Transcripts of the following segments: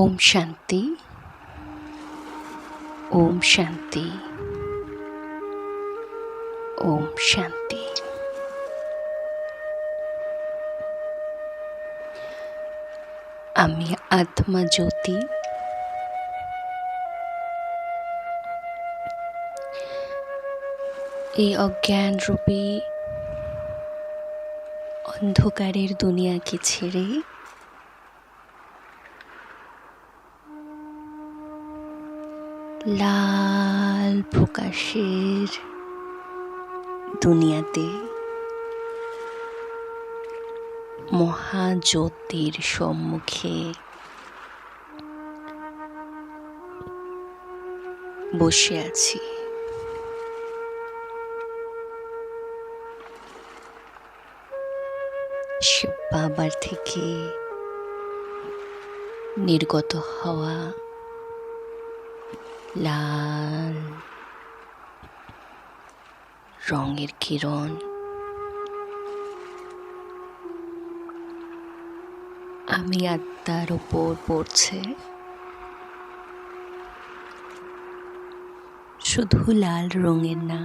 ওম শান্তি। ওম শান্তি। ওম শান্তি। আমি আত্মা জ্যোতি। এই অজ্ঞান রূপী অন্ধকারের দুনিয়াকে ছেড়ে লাল প্রকাশের দুনিয়াতে মহাজ্যোতির সম্মুখে বসে আছি। শিব বাবার থেকে নির্গত হওয়া লাল রঙের কিরণ আমি আত্মার ওপর পড়ছে। শুধু লাল রঙের না,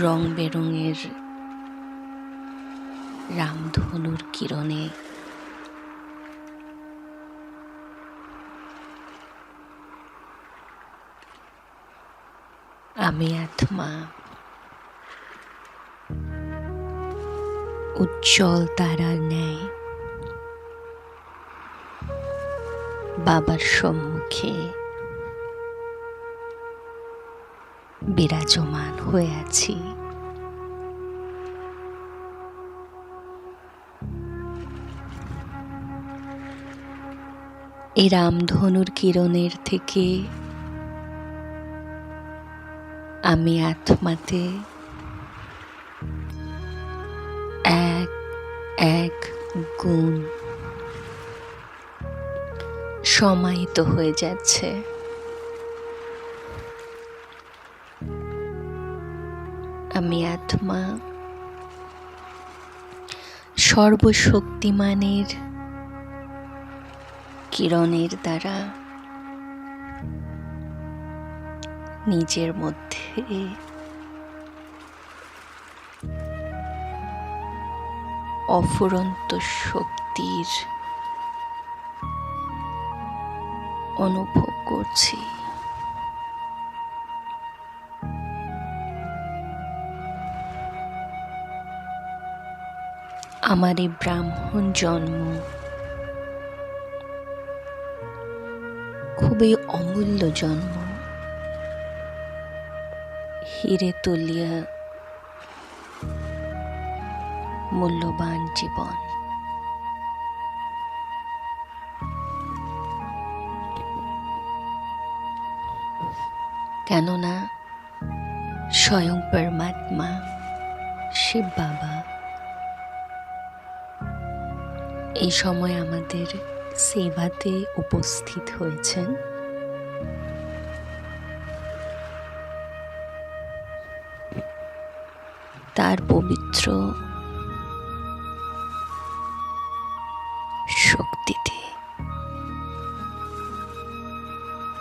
রং বেরঙের রামধনুর কিরণে আমি আত্মা। উজ্জ্বল তারার ন্যায়। বাবার সম্মুখে বিরাজমান হয়ে আছি। এই রামধনুর কিরণের থেকে আমি আত্মাতে এক এক গুণ সমাহিত হয়ে যাচ্ছে। আমি আত্মা সর্বশক্তিমানের কিরণের দ্বারা নিজের মধ্যে। অফুরন্ত শক্তির অনুভব করছি। আমার এই ব্রাহ্মণ জন্ম খুবই অমূল্য জন্ম। হিরে তুলিয়া মূল্যবান জীবন। কেননা স্বয়ং পরমাত্মা শিব বাবা। এই সময় আমাদের সেবাতে উপস্থিত হয়েছেন। তার পবিত্র শক্তিতে।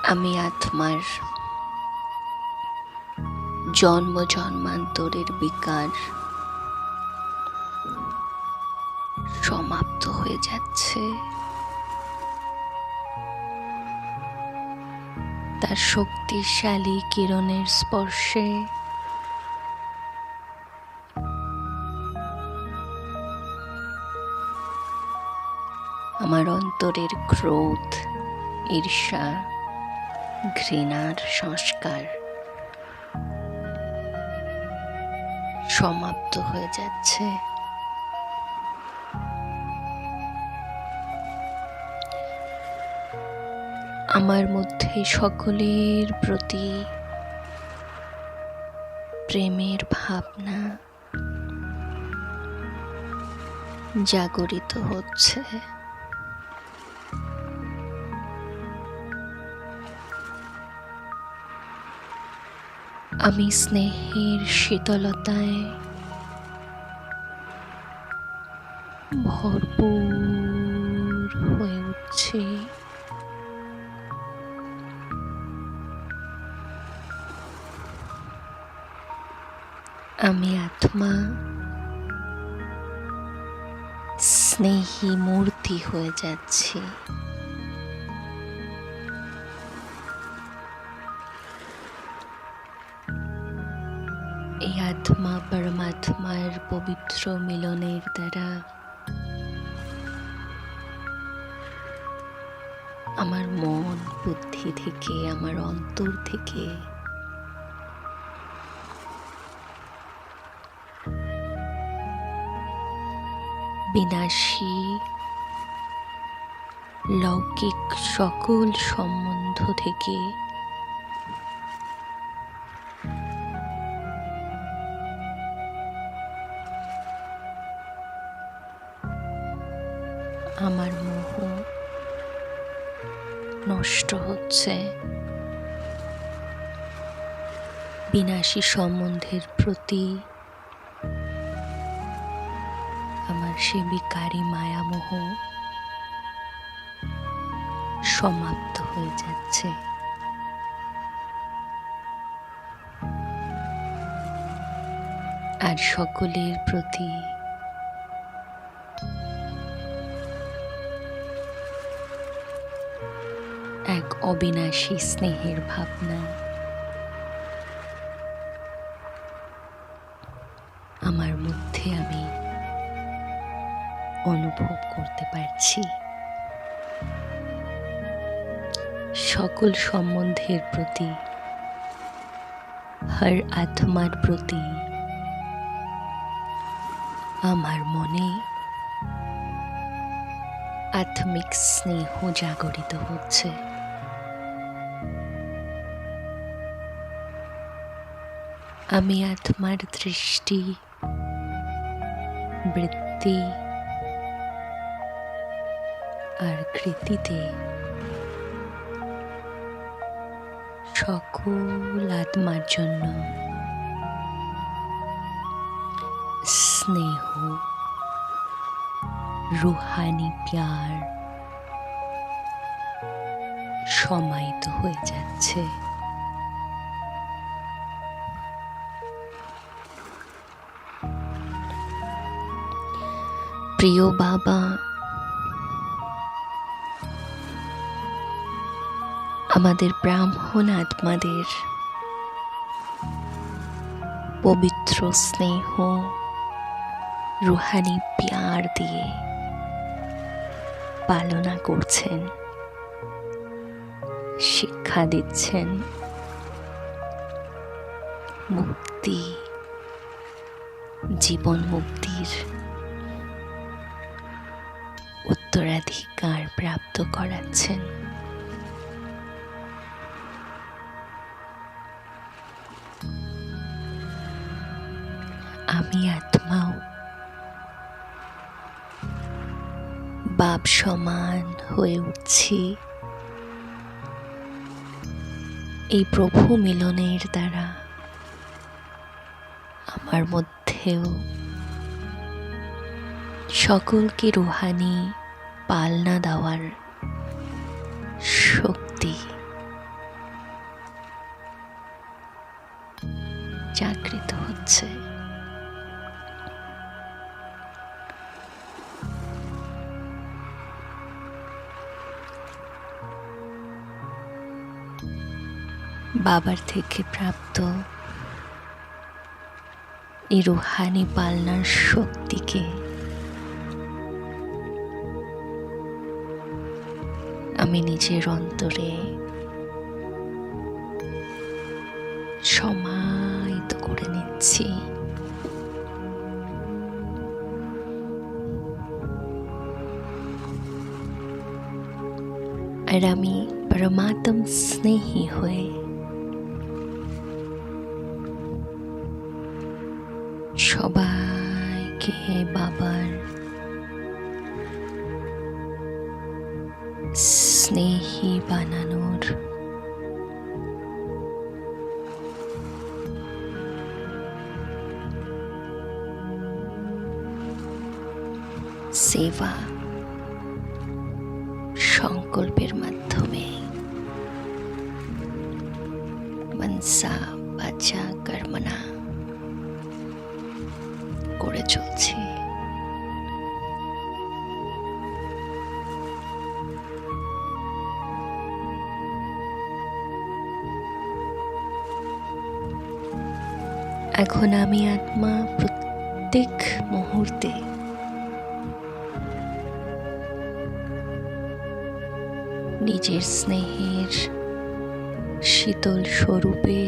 আমি আত্মার জন্ম জন্মান্তরের বিকার সমাপ্ত হয়ে যাচ্ছে। তার শক্তিশালী কিরণের স্পর্শে আমার অন্তরের ক্রোধ, ঈর্ষা, ঘৃণার সংস্কার সমাপ্ত হয়ে যাচ্ছে। আমার মধ্যে সকলের প্রতি প্রেমের ভাবনা জাগরিত হচ্ছে। আমি স্নেহের শীতলতায় ভরপুর হয়ে উঠছি। আমি আত্মা স্নেহী মূর্তি হয়ে যাচ্ছি। আত্মা পরমাত্মার পবিত্র মিলনের দ্বারা আমার মন, বুদ্ধি থেকে, আমার অন্তর থেকে বিনাশী লৌকিক সকল সম্বন্ধ থেকে বিনাশী সম্বন্ধের প্রতি আমার সে বিকারী মায়ামোহ সমাপ্ত হয়ে যাচ্ছে। আর সকলের প্রতি এক অবিনাশী স্নেহের ভাবনা পারছি সকল সম্বন্ধের প্রতি, হর আত্মার প্রতি আমার মনে আত্মিক স্নেহ জাগরিত হচ্ছে। আমি আত্মার দৃষ্টি, বৃত্তি আর কৃতিতে সকল আত্মার জন্য স্নেহ রুহানি প্যার সমাহিত হয়ে যাচ্ছে। প্রিয় বাবা আমাদের ব্রাহ্মণ আত্মাদের। পবিত্র স্নেহ, রুহানি প্যার দিয়ে পালনা করছেন, শিক্ষা দিচ্ছেন, মুক্তি, জীবন মুক্তির উত্তরাধিকার প্রাপ্ত করাচ্ছেন। আমি আত্মাও। বাপ সমান হয়ে উঠছি। এই প্রভু মিলনের দ্বারা আমার মধ্যেও সকলকে রুহানি পালনা দেওয়ার শক্তি জাগৃত হচ্ছে। বাবার থেকে প্রাপ্ত এই রুহানি পালনার শক্তিকে আমি নিজের অন্তরে সমাহিত করে নিচ্ছি। আর আমি পরমাত্ম স্নেহী হয়ে সবাইকে বাবার স্নেহী বানানোর সেবা সংকল্পের মাধ্যমে মনসা এখন আমি আত্মা প্রত্যেক মুহূর্তে। নিজের স্নেহের শীতল স্বরূপে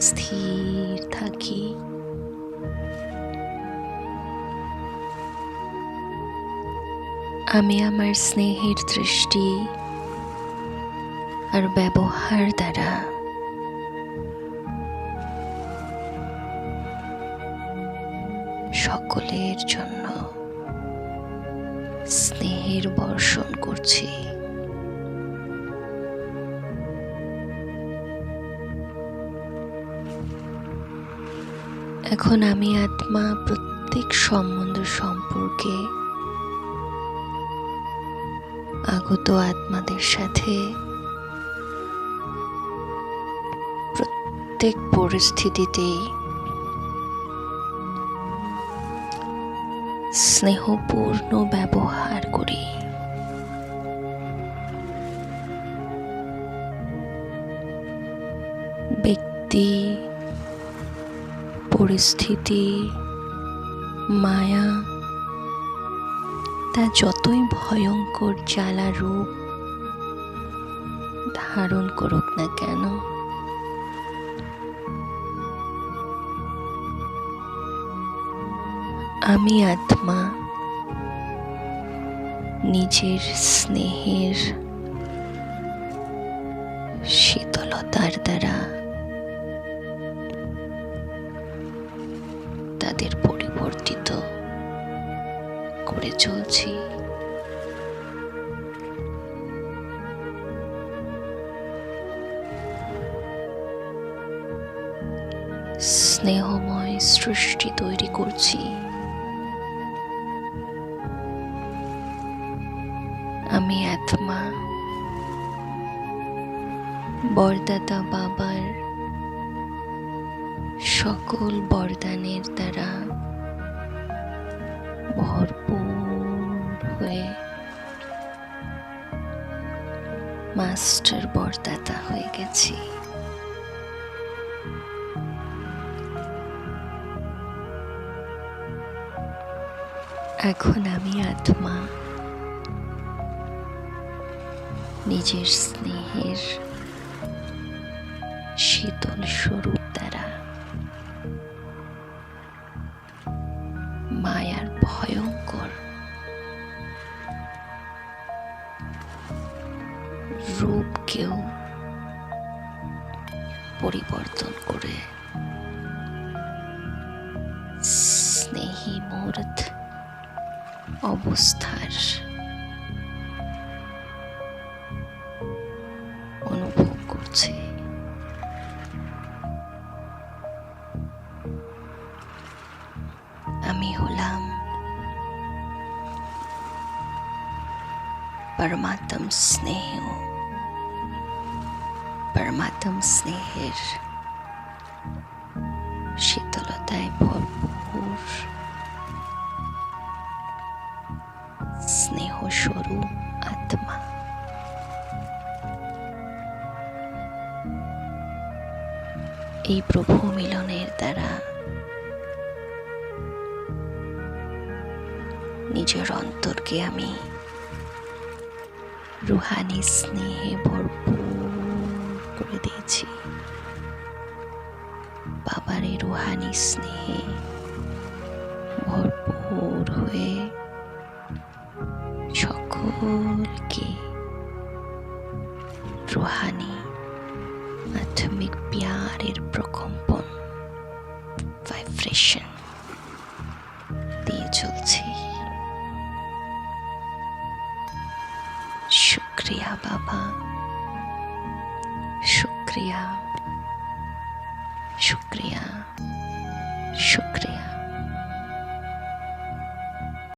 স্থির থাকি। আমি আমার স্নেহের দৃষ্টি আর ব্যবহার দ্বারা সকলের জন্য। স্নেহের বর্ষণ করছি। এখন আমি আত্মা প্রত্যেক সম্বন্ধ সম্পর্কে আগত আত্মাদের সাথে প্রত্যেক পরিস্থিতিতেই স্নেহপূর্ণ ব্যবহার করি। ব্যক্তি, পরিস্থিতি, মায়া, তা যতই ভয়ঙ্কর জ্বালা রূপ ধারণ করুক না কেন আমি আত্মা নিজের স্নেহের শীতলতার দ্বারা তাদের পরিবর্তিত করে চলছি। স্নেহময় সৃষ্টি তৈরি করছি। আত্মা বরদাতা বাবার সকল বরদানের দ্বারা ভরপুর হয়ে মাস্টার বরদাতা হয়ে গেছি। এখন আমি আত্মা নিজের স্নেহের শীতল স্বরূপ। করছে। আমি হলাম পরমাত্ম স্নেহ। পরমাত্ম স্নেহের শীতলতায় ভরপুর। এই প্রভু মিলনের দ্বারা। নিজের অন্তরকে আমি রুহানি স্নেহে ভরপুর করে দিয়েছি। বাবার এই রুহানি স্নেহে ভরপুর হয়ে সকলকে রুহানি আধ্যাত্মিক প্যারের প্রকম্পন ভাইব্রেশন দিয়ে চলছি। শুক্রিয়া বাবা শুক্রিয়া।